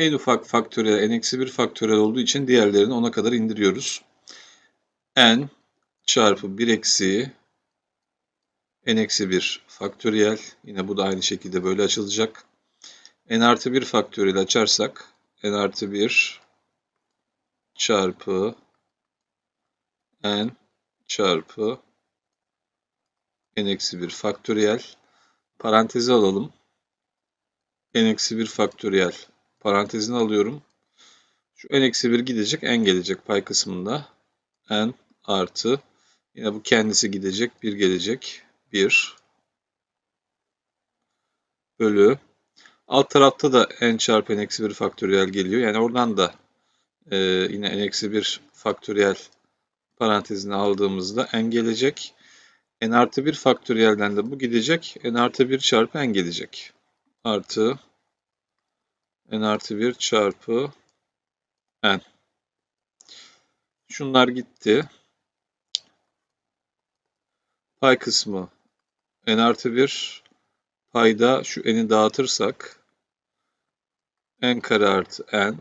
En ufak faktöriyel n-1 faktöriyel olduğu için diğerlerini 10'a kadar indiriyoruz. n çarpı 1 eksi n-1 faktöriyel. Yine bu da aynı şekilde böyle açılacak. n artı 1 faktöriyel açarsak n artı 1 çarpı n çarpı n-1 faktöriyel. Parantezi alalım. n-1 faktöriyel parantezini alıyorum. Şu n-1 gidecek, n gelecek pay kısmında. n artı yine bu kendisi gidecek, 1 gelecek. 1 bölü alt tarafta da n çarpı n-1 faktöriyel geliyor. Yani oradan da e, yine n-1 faktöriyel parantezini aldığımızda n gelecek. n artı 1 faktöriyelden de bu gidecek. n artı 1 çarpı n gelecek. Artı n artı 1 çarpı n. Şunlar gitti. Pay kısmı n artı 1 payda şu n'i dağıtırsak n kare artı n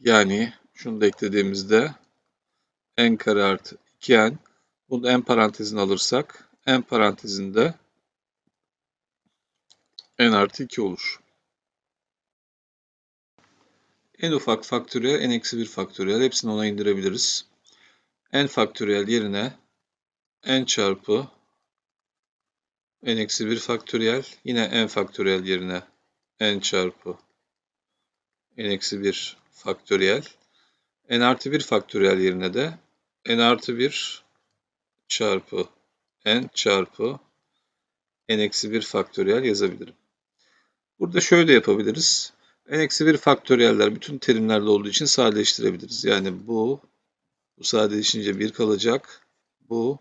yani şunu da eklediğimizde n kare artı 2n bunu n parantezine alırsak n parantezinde n artı 2 olur. En ufak faktöriyel n-1 faktöriyel hepsini ona indirebiliriz. n faktöriyel yerine n çarpı n-1 faktöriyel yine n faktöriyel yerine n çarpı n-1 faktöriyel n artı 1 faktöriyel yerine de n artı 1 çarpı n çarpı n-1 faktöriyel yazabilirim. Burada şöyle yapabiliriz. N-1 faktöriyeller bütün terimlerde olduğu için sadeleştirebiliriz. Yani bu, bu sadeleşince 1 kalacak. Bu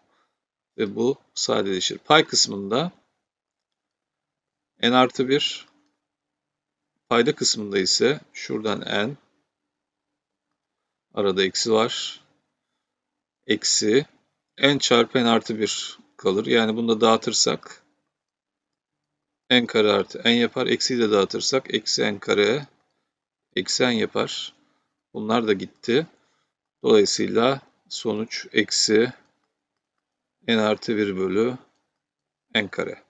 ve bu sadeleşir. Pay kısmında n artı 1 payda kısmında ise şuradan n arada eksi var. Eksi n çarpı n artı 1 kalır. Yani bunu da dağıtırsak n kare artı n yapar. Eksiyi de dağıtırsak eksi n kare eksi n yapar. Bunlar da gitti. Dolayısıyla sonuç eksi n artı 1 bölü n kare.